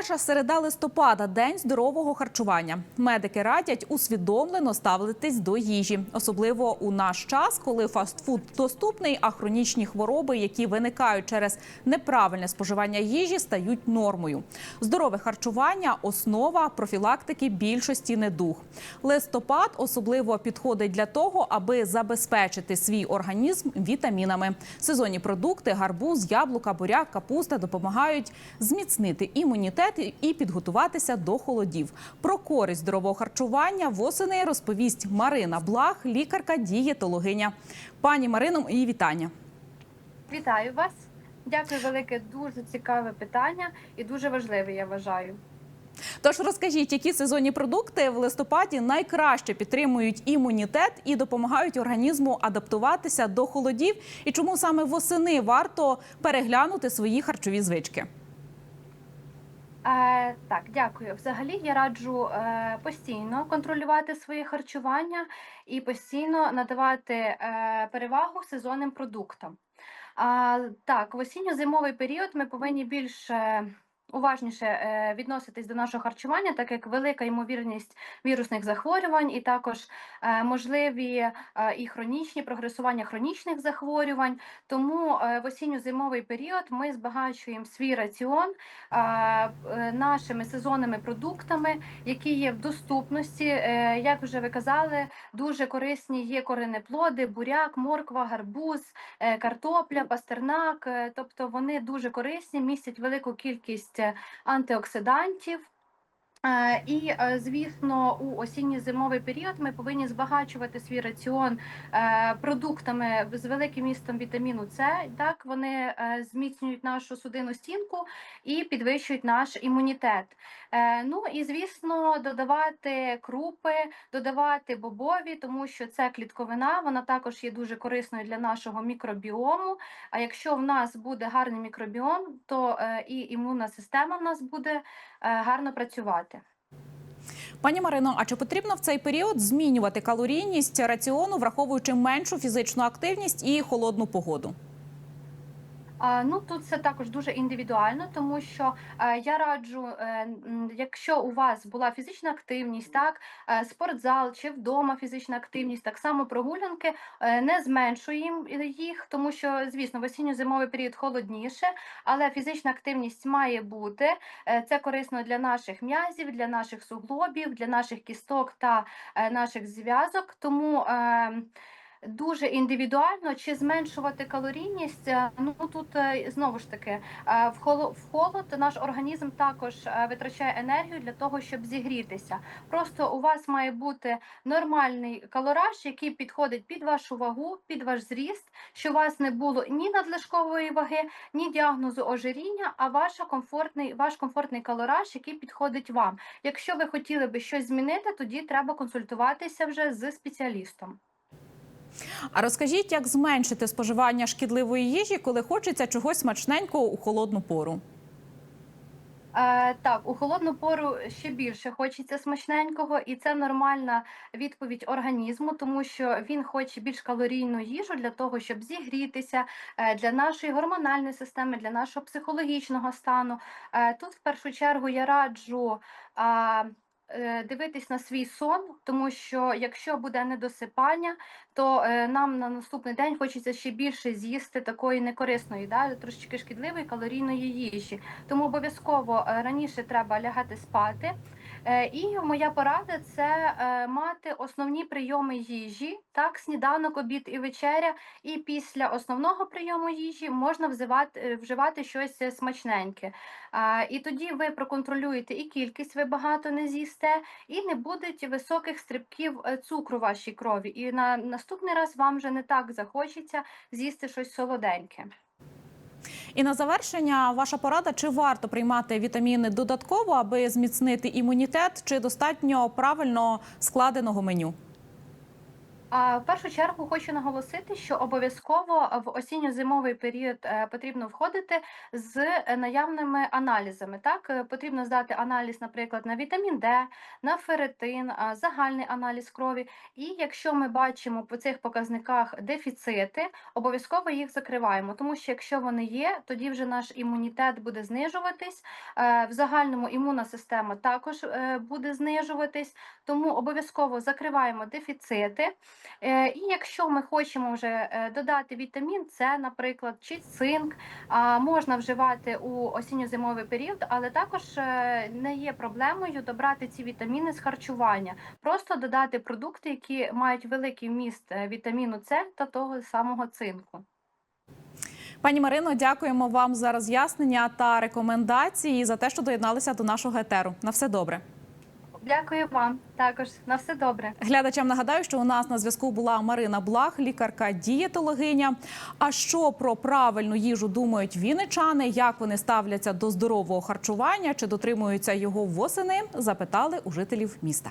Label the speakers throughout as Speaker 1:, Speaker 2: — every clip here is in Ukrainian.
Speaker 1: Перша середа листопада день здорового харчування. Медики радять усвідомлено ставитись до їжі, особливо у наш час, коли фастфуд доступний, а хронічні хвороби, які виникають через неправильне споживання їжі, стають нормою. Здорове харчування основа профілактики більшості недуг. Листопад особливо підходить для того, аби забезпечити свій організм вітамінами. Сезонні продукти, гарбуз, яблука, буряк, капуста допомагають зміцнити імунітет і підготуватися до холодів. Про користь здорового харчування восени розповість Марина Блах, лікарка дієтологиня. Пані Марино, і вітання.
Speaker 2: Вітаю вас. Дякую велике. Дуже цікаве питання і дуже важливе, я вважаю.
Speaker 1: Тож розкажіть, які сезонні продукти в листопаді найкраще підтримують імунітет і допомагають організму адаптуватися до холодів, і чому саме восени варто переглянути свої харчові звички?
Speaker 2: Е, так, дякую. Взагалі я раджу е, постійно контролювати своє харчування і постійно надавати е, перевагу сезонним продуктам. А, так, в осінньо-зимовий період ми повинні більше. Уважніше е, відноситись до нашого харчування, так як велика ймовірність вірусних захворювань, і також е, можливі е, і хронічні прогресування хронічних захворювань. Тому в осінньо-зимовий період ми збагачуємо свій раціон нашими сезонними продуктами, які є в доступності. Як вже ви казали, дуже корисні є коренеплоди, буряк, морква, гарбуз, картопля, пастернак. Тобто вони дуже корисні, містять велику кількість антиоксидантів. Е, І, е, звісно, у осінньо-зимовий період ми повинні збагачувати свій раціон е, продуктами з великим містом вітаміну С. Так вони зміцнюють нашу судинну стінку і підвищують наш імунітет. Ну і звісно, додавати крупи, додавати бобові, тому що це клітковина, вона також є дуже корисною для нашого мікробіому. А якщо в нас буде гарний мікробіом, то і імунна система в нас буде гарно працювати.
Speaker 1: Пані Марино, а чи потрібно в цей період змінювати калорійність раціону, враховуючи меншу фізичну активність і холодну погоду?
Speaker 2: Ну тут це також дуже індивідуально, тому що е, я раджу, е, якщо у вас була фізична активність, так е, спортзал чи вдома фізична активність, так само прогулянки, не зменшуємо їх, тому що, звісно, в осінньо-зимовий період холодніше, але фізична активність має бути. Це корисно для наших м'язів, для наших суглобів, для наших кісток та наших зв'язок. Тому е, Дуже індивідуально чи зменшувати калорійність. е, Ну тут е, знову ж таки е, в холод наш організм також витрачає енергію для того, щоб зігрітися. Просто у вас має бути нормальний калораж, який підходить під вашу вагу, під ваш зріст, що у вас не було ні надлишкової ваги, ні діагнозу ожиріння, а ваша комфортний, ваш комфортний калораж, який підходить вам. Якщо ви хотіли би щось змінити, тоді треба консультуватися вже з спеціалістом.
Speaker 1: А розкажіть, як зменшити споживання шкідливої їжі, коли хочеться чогось смачненького у холодну пору?
Speaker 2: Е, так, у холодну пору ще більше хочеться смачненького, і це нормальна відповідь організму, тому що він хоче більш калорійну їжу для того, щоб зігрітися, е, для нашої гормональної системи, для нашого психологічного стану. Е, тут, в першу чергу, я раджу. Е, Дивитись на свій сон, тому що якщо буде недосипання, то е, нам на наступний день хочеться ще більше з'їсти такої некорисної, да, трошечки шкідливої калорійної їжі. Тому обов'язково е, раніше треба лягати спати. Е, І моя порада це е, мати основні прийоми їжі, так, сніданок, обід і вечеря. І після основного прийому їжі можна взивати, е, вживати щось смачненьке. І тоді ви проконтролюєте і кількість, ви багато не з'їсте, і не буде високих стрибків цукру в вашій крові. І на наступний раз вам вже не так захочеться з'їсти щось солоденьке.
Speaker 1: І на завершення, ваша порада, чи варто приймати вітаміни додатково, аби зміцнити імунітет, чи достатньо правильно складеного меню?
Speaker 2: В першу чергу хочу наголосити, що обов'язково в осінньо-зимовий період е, потрібно входити з е, наявними аналізами. Так, Е, потрібно здати аналіз, наприклад, на вітамін Д, на ферритин, загальний аналіз крові. І якщо ми бачимо по цих показниках дефіцити, обов'язково їх закриваємо, тому що якщо вони є, тоді вже наш імунітет буде знижуватись. В загальному імунна система також буде знижуватись, тому обов'язково закриваємо дефіцити. Е, І якщо ми хочемо вже е, додати вітамін С, наприклад, чи цинк, можна вживати у осінньо-зимовий період, але також е, не є проблемою добрати ці вітаміни з харчування. Просто додати продукти, які мають великий вміст вітаміну С та того самого цинку.
Speaker 1: Пані Марино, дякуємо вам за роз'яснення та рекомендації і за те, що доєдналися до нашого етеру. На все добре.
Speaker 2: Дякую вам також. На все добре.
Speaker 1: Глядачам нагадаю, що у нас на зв'язку була Марина Блах, лікарка-дієтологиня. А що про правильну їжу думають вінничани, як вони ставляться до здорового харчування, чи дотримуються його восени, запитали у жителів міста.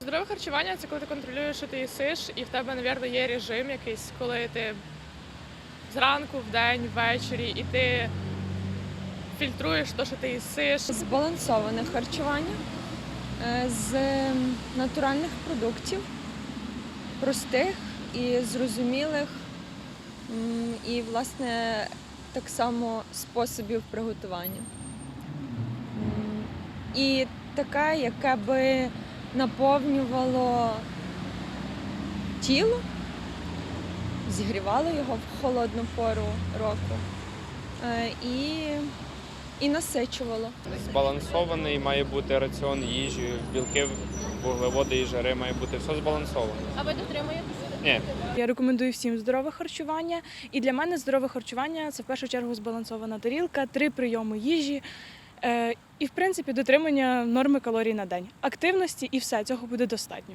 Speaker 3: Здорове харчування це коли ти контролюєш, що ти їсиш, і в тебе, мабуть, є режим якийсь, коли ти зранку, вдень, ввечері, і ти фільтруєш те, що ти їсиш.
Speaker 4: Збалансоване харчування з натуральних продуктів, простих і зрозумілих, і, власне, так само способів приготування. І таке, яке би наповнювало тіло, зігрівало його в холодну пору року е, і, і насичувало.
Speaker 5: збалансований має бути раціон їжі, білки, вуглеводи і жири має бути все збалансовано.
Speaker 3: А ви дотримуєтеся?
Speaker 5: Ні,
Speaker 6: Я рекомендую всім здорове харчування. І для мене здорове харчування це в першу чергу збалансована тарілка, три прийоми їжі. Е, і, в принципі, дотримання норми калорій на день, активності і все цього буде достатньо.